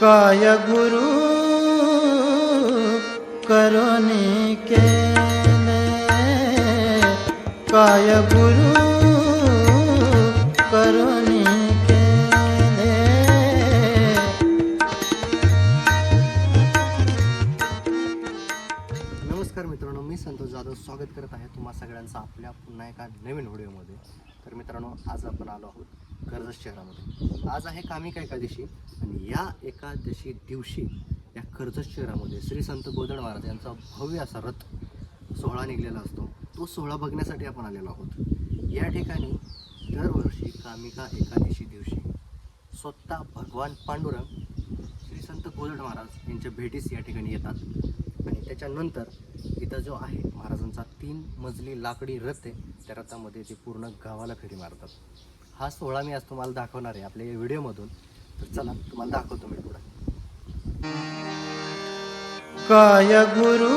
कायगुरु करोनि के काय गुरु स्वागत करत आहे तुम्हा सगळ्यांचं आपल्या पुन्हा एका नवीन व्हिडिओमध्ये. तर मित्रांनो आज आपण आलो आहोत कर्जत शहरामध्ये. आज आहे कामिका एकादशी? आणि या एकादशी दिवशी या कर्जत शहरामध्ये श्री संत गोदड महाराज यांचा भव्य असा रथ सोहळा निघलेला असतो. तो सोहळा बघण्यासाठी आपण आलेलो आहोत. या ठिकाणी दरवर्षी कामिका एकादशी दिवशी स्वतः भगवान पांडुरंग श्री संत गोदड महाराज यांच्या भेटीस या ठिकाणी येतात. आणि त्याच्यानंतर इथं जो आहे महाराजांचा तीन मजली लाकडी रथ आहे. त्या रथामध्ये ते पूर्ण गावाला फेरी मारतात. हा सोहळा मी आज तुम्हाला दाखवणार आहे. आपल्या या व्हिडिओमधून. तर चला तुम्हाला दाखवतो मी पुढे. काय गुरु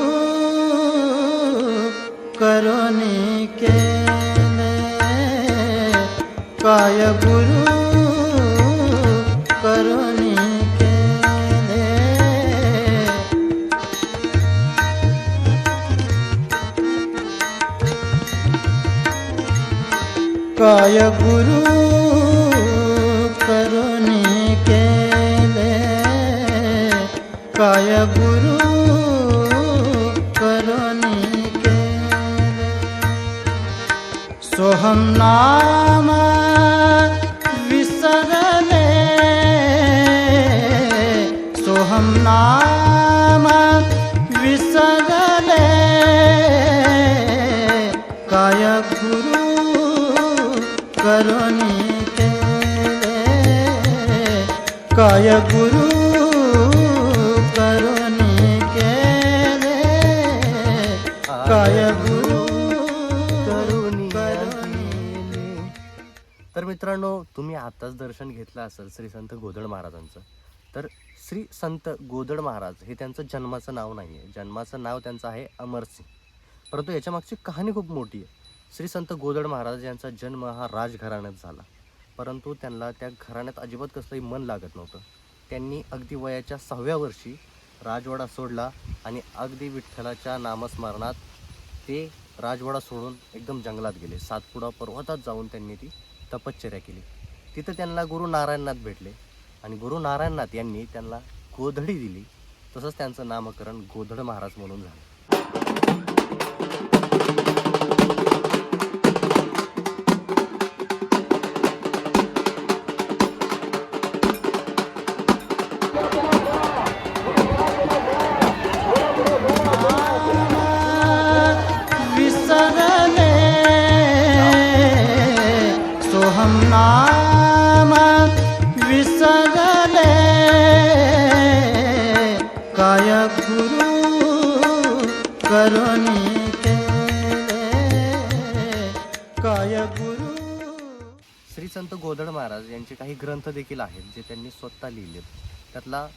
करोनी केले काय गुरु काय गुरु करुणी केले काय गुरु करुणी केले सोहम नाम विसरले सोहम नाम विसरले काय गुरु करुणी केले काय गुरु करुणी केले काय गुरु करुणी करुणी तर मित्रांनो तुम्ही आताच दर्शन घेतलं असेल श्री संत गोधड महाराजांचं तर श्री संत गोदड महाराज हे त्यांचं जन्माचं नाव नाही आहे जन्माचं नाव त्यांचं आहे अमरसिंग परंतु याच्यामागची कहाणी खूप मोठी आहे. श्री संत गोदड महाराज यांचा जन्म हा राजघराण्यात झाला. परंतु त्यांना त्या घराण्यात अजिबात कसलंही मन लागत नव्हतं. त्यांनी अगदी वयाच्या सहाव्या वर्षी राजवाडा सोडला आणि अगदी विठ्ठलाच्या नामस्मरणात ते राजवाडा सोडून एकदम जंगलात गेले. सातपुडा पर्वतात जाऊन त्यांनी ती तपश्चर्या केली. तिथं त्यांना गुरु नारायणनाथ भेटले आणि गुरु नारायणनाथ यांनी त्यांना गोधडी दिली. तसंच त्यांचं नामकरण गोधड महाराज म्हणून झालं. हम नाम विसरले काय गुरु करुणी केले काय गुरु। श्री संत गोदड महाराज यांचे काही ग्रंथ देखील आहेत जे त्यांनी स्वतः लिहिलेत. त्यातला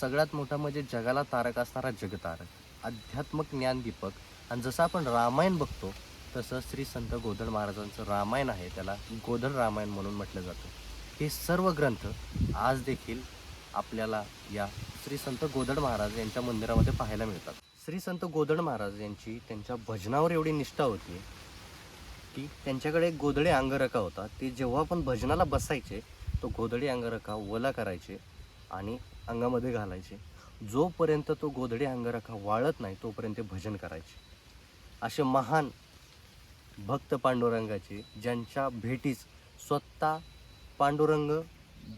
सगळ्यात मोठा म्हणजे जगाला तारक असणारा जगतारक अध्यात्मक ज्ञानदीपक. आणि जसं आपण रामायण बघतो तसं श्री संत गोधड महाराजांचं रामायण आहे त्याला गोधड रामायण म्हणून म्हटलं जातं. हे सर्व ग्रंथ आज देखील आपल्याला या श्री संत गोधड महाराज यांच्या मंदिरामध्ये पाहायला मिळतात. श्री संत गोधड महाराज यांची त्यांच्या भजनावर एवढी निष्ठा होती की त्यांच्याकडे एक गोधडे अंगरखा होता. ते जेव्हा पण भजनाला बसायचे तो गोधडी अंगरखा ओला करायचे आणि अंगामध्ये घालायचे. जोपर्यंत तो गोधडी अंगरखा वाळत नाही तोपर्यंत भजन करायचे. असे महान भक्त पांडुरंगाचे ज्यांच्या भेटीस स्वतः पांडुरंग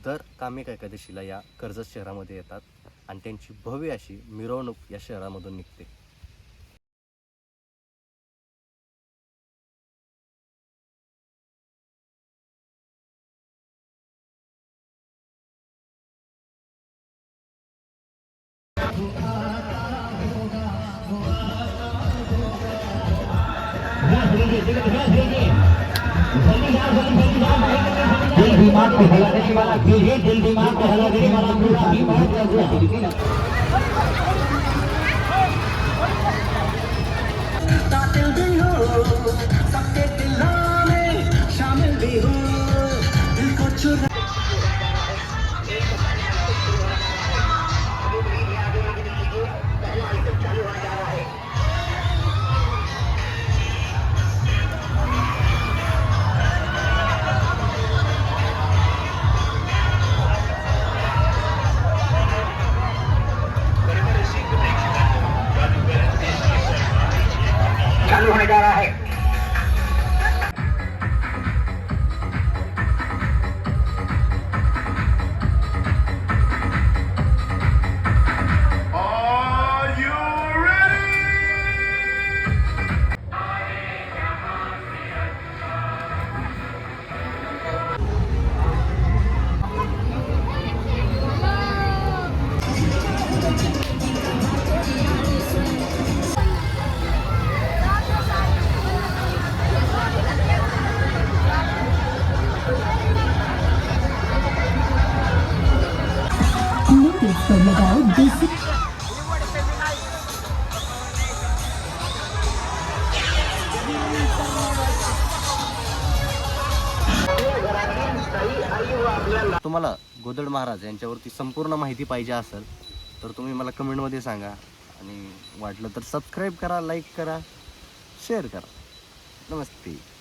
दर कामेक एकादशीला या कर्जत शहरामध्ये येतात आणि त्यांची भव्य अशी मिरवणूक या शहरामधून निघते. दिल दिमाग को हिलाने वाला दिल दिमाग को वाला पूरा कातिल भी हो सबके दिलों में शामिल भी हो दिल को चुरा For Basic तुम्हाला गोदड महाराज यांच्यावरती संपूर्ण माहिती पाहिजे असेल तर तुम्ही मला कमेंटमध्ये सांगा. आणि वाटलं तर सबस्क्राईब करा लाईक करा शेअर करा. नमस्ते.